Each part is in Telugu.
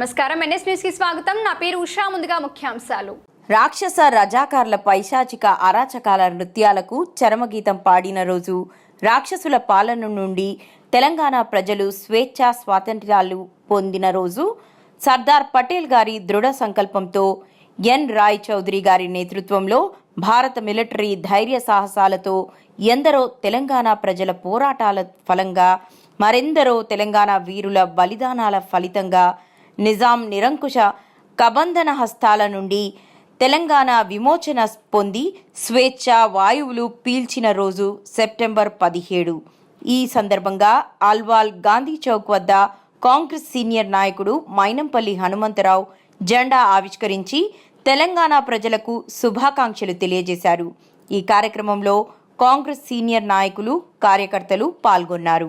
నమస్కారం. ఎన్ఎస్ న్యూస్కి స్వాగతం. నా పేరు ఉషా. ముందుగా ముఖ్యాంశాలు. రాక్షస రజాకార్ల పైశాచిక అరాచకాల నృత్యాలకు చరమగీతం పాడిన రోజు రాక్షసుల పాలన నుండి తెలంగాణ ప్రజలు స్వేచ్ఛా స్వాతంత్ర్యాలు పొందిన రోజు సర్దార్ పటేల్ గారి దృఢ సంకల్పంతో ఎన్. రాయ్ చౌదరి గారి నేతృత్వంలో భారత మిలిటరీ ధైర్య సాహసాలతో ఎందరో తెలంగాణ ప్రజల పోరాటాల ఫలంగా మరెందరో తెలంగాణ వీరుల బలిదానాల ఫలితంగా నిజాం నిరంకుశ కబంధన హస్తాల నుండి తెలంగాణ విమోచన పొంది స్వేచ్ఛ వాయువులు పీల్చిన రోజు సెప్టెంబర్ పదిహేడు. ఈ సందర్భంగా ఆల్వాల్ గాంధీ చౌక్ వద్ద కాంగ్రెస్ సీనియర్ నాయకుడు మైనంపల్లి హనుమంతరావు జెండా ఆవిష్కరించి తెలంగాణ ప్రజలకు శుభాకాంక్షలు తెలియజేశారు. ఈ కార్యక్రమంలో కాంగ్రెస్ సీనియర్ నాయకులు కార్యకర్తలు పాల్గొన్నారు.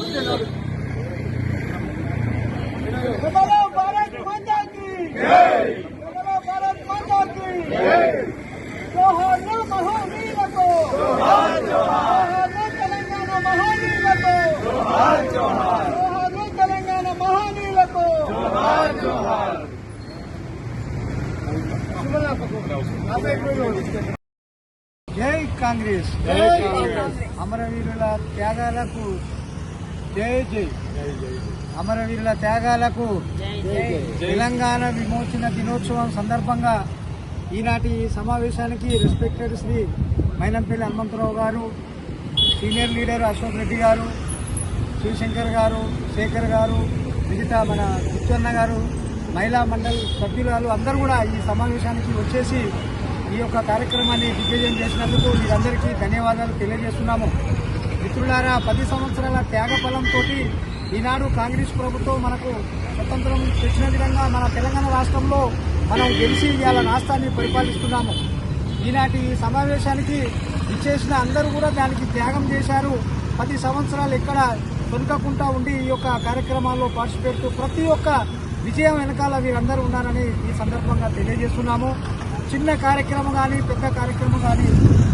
జై కాంగ్రెస్. అమరవీరుల త్యాగాలకు జై జై. అమరవీరుల త్యాగాలకు తెలంగాణ విమోచన దినోత్సవం సందర్భంగా ఈనాటి సమావేశానికి రెస్పెక్టెడ్ శ్రీ మైనంపల్లి హనుమంతరావు గారు సీనియర్ లీడర్ అశోక్ రెడ్డి గారు శివశంకర్ గారు శేఖర్ గారు మిగతా మన బుచ్చన్న గారు మహిళా మండలి సభ్యురాలు అందరూ కూడా ఈ సమావేశానికి వచ్చేసి ఈ యొక్క కార్యక్రమాన్ని దిగ్విజయం చేసినందుకు మీరందరికీ ధన్యవాదాలు తెలియజేస్తున్నాము. మిత్రులారా పది సంవత్సరాల త్యాగ ఫలంతో ఈనాడు కాంగ్రెస్ ప్రభుత్వం మనకు స్వతంత్రం తెచ్చిన విధంగా మన తెలంగాణ రాష్ట్రంలో మనం గెలిచి ఇవాళ రాష్ట్రాన్ని పరిపాలిస్తున్నాము. ఈనాటి ఈ సమావేశానికి ఇచ్చేసిన అందరూ కూడా దానికి త్యాగం చేశారు. పది సంవత్సరాలు ఎక్కడ తొనకకుండా ఉండి ఈ యొక్క కార్యక్రమాల్లో పార్టిసిపేట్ ప్రతి ఒక్క విజయం వెనకాల వీరందరూ ఉన్నారని ఈ సందర్భంగా తెలియజేస్తున్నాము. చిన్న కార్యక్రమం కానీ పెద్ద కార్యక్రమం కానీ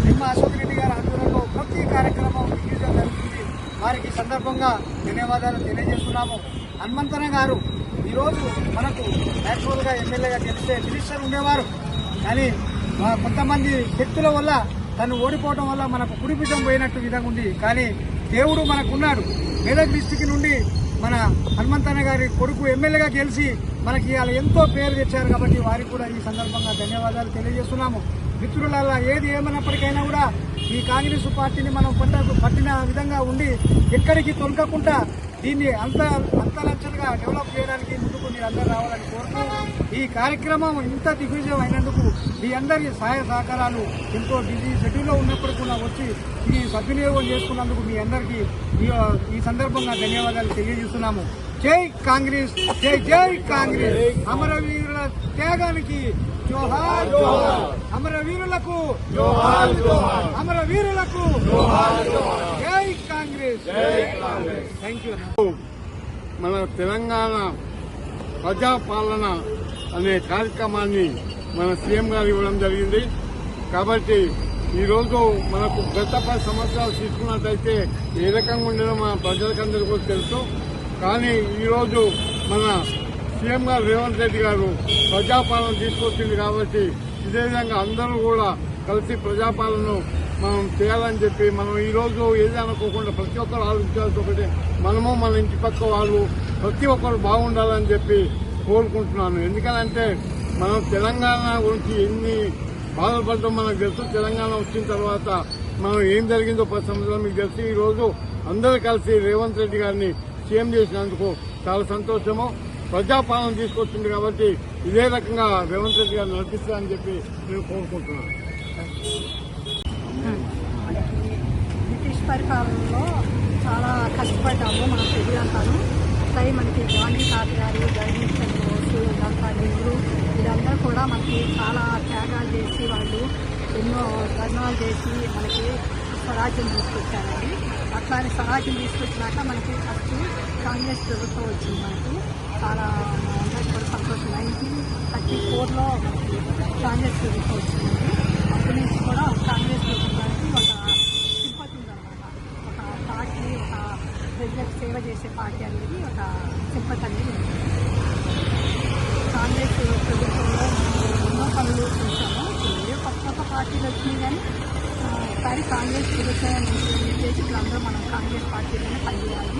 నిమ్మ అశోక్ రెడ్డి గారి ఆధ్వర్యంలో ప్రతి కార్యక్రమం విజయం జరుగుతుంది. వారికి సందర్భంగా ధన్యవాదాలు తెలియజేస్తున్నాము. హనుమంతన గారు ఈరోజు మనకు యాక్చువల్గా ఎమ్మెల్యేగా గెలిస్తే మినిస్టర్ ఉండేవారు. కానీ కొంతమంది వ్యక్తుల వల్ల తను ఓడిపోవడం వల్ల మనకు కుడిపిటం పోయినట్టు విధంగా ఉంది. కానీ దేవుడు మనకున్నాడు. మెదక్ డిస్టిక్ నుండి మన హనుమంతన్న గారి కొడుకు ఎమ్మెల్యేగా గెలిచి మనకి ఇవాళ ఎంతో పేరు తెచ్చారు కాబట్టి వారికి కూడా ఈ సందర్భంగా ధన్యవాదాలు తెలియజేస్తున్నాము. మిత్రుల ఏది ఏమైనప్పటికైనా కూడా ఈ కాంగ్రెస్ పార్టీని మనం పట్ట పట్టిన విధంగా ఉండి ఎక్కడికి తొలగకుండా దీన్ని అంత అంతరంచలుగా డెవలప్ చేయడానికి ముందుకు మీరు అందరూ రావాలని కోరుతూ ఈ కార్యక్రమం ఇంత దిగ్విజయం అయినందుకు మీ అందరి సహాయ సహకారాలు ఎంతో బిజీ షెడ్యూల్లో ఉన్నప్పుడు కూడా వచ్చి ఈ సద్వినియోగం చేసుకున్నందుకు మీ అందరికీ ఈ ఈ సందర్భంగా ధన్యవాదాలు తెలియజేస్తున్నాము. జై కాంగ్రెస్ జై జై కాంగ్రెస్. అమరవీరుల త్యాగానికి జోహార్ జోహార్. అమరవీరులకు జోహార్ జోహార్. అమరవీరులకు జోహార్ జోహార్. మన తెలంగాణ ప్రజాపాలన అనే కార్యక్రమాన్ని మన సీఎం గారు ఇవ్వడం జరిగింది. కాబట్టి ఈరోజు మనకు గత పది సంవత్సరాలు తీసుకున్నట్టయితే ఏ రకంగా ఉండేదో మన ప్రజలకందరికీ కూడా తెలుసు. కానీ ఈరోజు మన సీఎం గారు రేవంత్ రెడ్డి గారు ప్రజాపాలన తీసుకొచ్చింది కాబట్టి ఇదే విధంగా అందరూ కూడా కలిసి ప్రజాపాలన మనం చేయాలని చెప్పి మనం ఈరోజు ఏది అనుకోకుండా ప్రతి ఒక్కరు ఆలోచించాల్సి ఒకటి. మనము మన ఇంటి పక్క వాళ్ళు ప్రతి ఒక్కరు బాగుండాలని చెప్పి కోరుకుంటున్నాను. ఎందుకనంటే మనం తెలంగాణ గురించి ఎన్ని బాధపడడం మనకు తెలుసు. తెలంగాణ వచ్చిన తర్వాత మనం ఏం జరిగిందో పది సంవత్సరాలు మీకు తెలిసి. ఈ రోజు అందరూ కలిసి రేవంత్ రెడ్డి గారిని సీఎం చేసినందుకు చాలా సంతోషము. ప్రజాపాలన తీసుకొచ్చింది కాబట్టి ఇదే రకంగా రేవంత్ రెడ్డి గారిని నడిపిస్తారని చెప్పి నేను కోరుకుంటున్నాను. బ్రిటిష్ పరిపాలనలో చాలా కష్టపడ్డాము మన ప్రజలంతాను అట్లాగే మనకి గాంధీ తాత గారు జగదీష్ చంద్ర బోసు ఇదంతా నెహ్రూ వీళ్ళందరూ కూడా మనకి చాలా త్యాగాలు చేసి వాళ్ళు ఎన్నో ధర్నాలు చేసి మనకి స్వరాజ్యం తీసుకొచ్చారండి. అట్లానే స్వరాజ్యం తీసుకొచ్చినాక మనకి ఫస్ట్ కాంగ్రెస్ ప్రభుత్వం వచ్చింది మనకి. చాలా అందరికీ కూడా సంతోషం. నైన్టీన్ థర్టీ ఫోర్లో మనకి కాంగ్రెస్ ప్రభుత్వం వచ్చింది. పార్టీలు వచ్చినాయి కానీ ఆ, ఈసారి కాంగ్రెస్ ప్రభుత్వం చేసి ఇప్పుడు అందరూ మనం కాంగ్రెస్ పార్టీలోనే పనిచేయాలి.